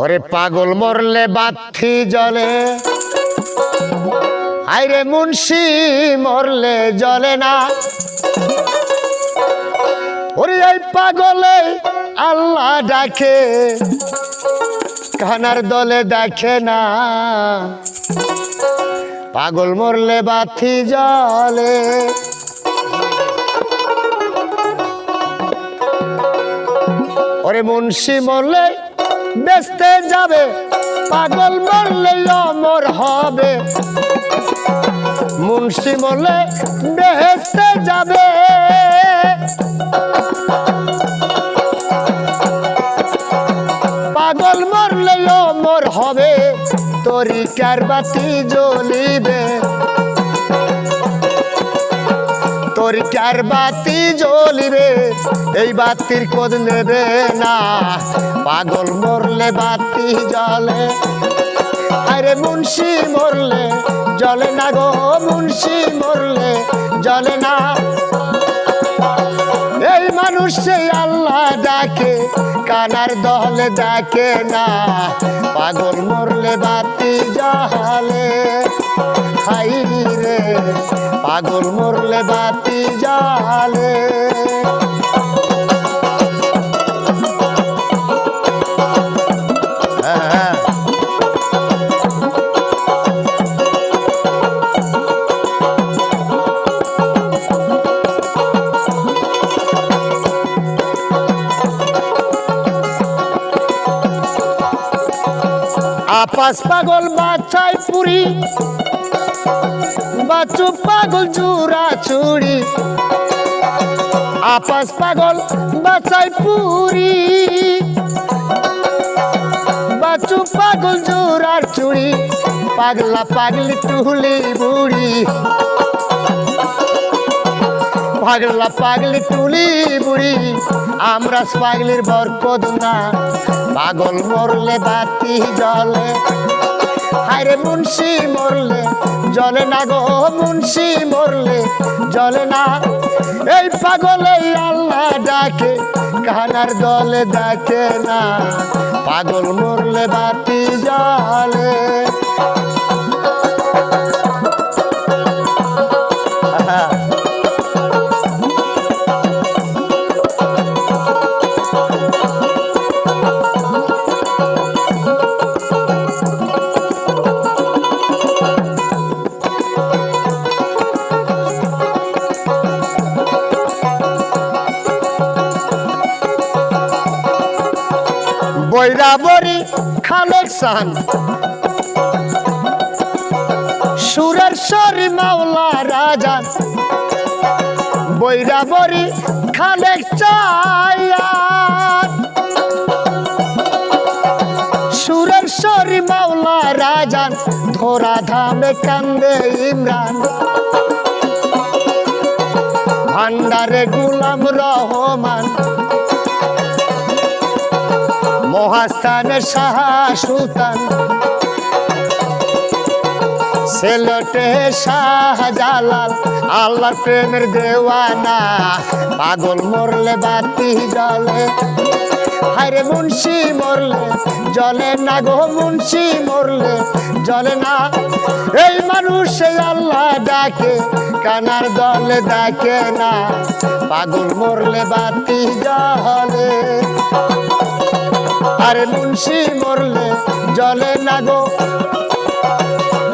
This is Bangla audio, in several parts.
ওরে পাগল মরলে বাথি জলে আইরে মুন্সি, মরলে জলে না। ওরে এই পাগলে আল্লাহ ডাকে, কানার দলে দেখে না। পাগল মরলে বাথি জলে ওরে মুন্সি মরলে বেচতে যাবে, পাগল মরলে অমর হবে। মুন্সি মরলে বেহেস্তে যাবে। পাগল মরলে অমর হবে তরিকার বাতি জ্বলিবে। তরিকার বাতি জ্বলিবে, এই বাতির কোদ নেবে না। পাগল মরলে বাতি জ্বলে, আরে মুন্সি মরলে জলে না গো, মুন্সি মরলে জলে না। এই মানুষ সেই আল্লাহ ডাকে, কানার দহলে ডাকে না। পাগল মরলে বাতি জাহালে খাই রে। পাগল মরলে বাতি জালে হ্যাঁ হ্যাঁ। আপাস পাগল বাছাই পুরি বাচু পাগল জুরা চুড়ি আপাস পাগল বাছাই পুরি। বাচু পাগল জোরার চুড়ি পাগলা পাগলি টুলি বুড়ি। পাগলা পাগলি টুলি বুড়ি, আমরা পাগলির বরকত না। পাগল মরলে বাতি জলে হায়রে মুন্সি মরলে জলে না গো মুন্সি মরলে জলে না। এই পাগলে আল্লাহ ডাকে কানার দলে ডাকে না। পাগল মরলে বাতি জলে বৈরাবরী খালেক সান সুরের সরি মাওলা রাজা। বৈরাবরী খালেক চায়া সুরের সরি মাওলা রাজান ধরা ধামে কান্দে ইমরান। ভান্ডারে গুলাম রহমান। মহাস্থানের শাহ সুলতান। সেলটে শাহ জালাল আল্লাহ প্রেমের দেওয়ানা। পাগল মরলে বাতি জলে হায়রে মুন্সি মরলে জলে না গো মুন্সি মরলে জলে না। এই মানুষ আল্লাহ ডাকে, কানার দলে ডাকে না। পাগল মরলে বাতি জলে আরে মুন্সি মরলে জলে না গো।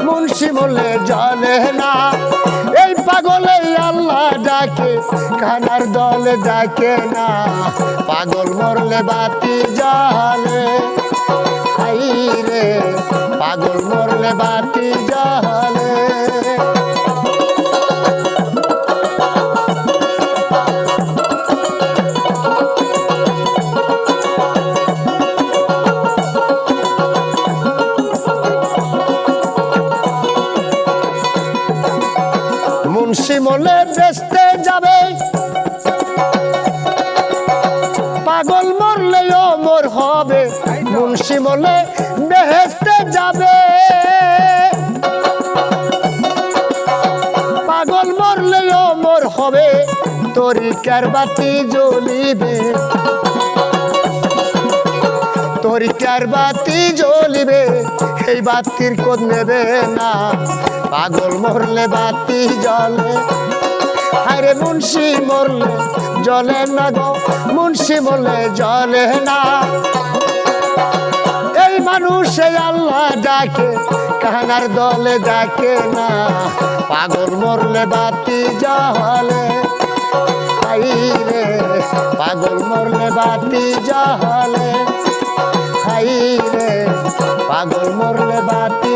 মুন্সি মরলে জলে না। এই পাগলে আল্লাহ ডাকে, কানার দলে ডাকে না। পাগল মরলে বাতি জলে রে, পাগল মরলে বাতি জলে মুন্সি মলে যাবে। পাগল মরলে অমর হবে মুন্সি মলে বেহেস্তে যাবে। পাগল মরলে অমর হবে, তরিকার বাতি জ্বলিবে। তরিকার বাতি জ্বলিবে এই বাতির কোদ নেবে না। পাগল মরলে বাতি জ্বলে, আরে মুন্সি মরলে জলে না গো, মুন্সি মরলে জলে না। এই মানুষ আল্লাহ ডাকে, কাহানার দলে ডাকে না। পাগল মরলে বাতি জলে পাগল মরলে বাতি জলে রে পাগল মরলে বাতি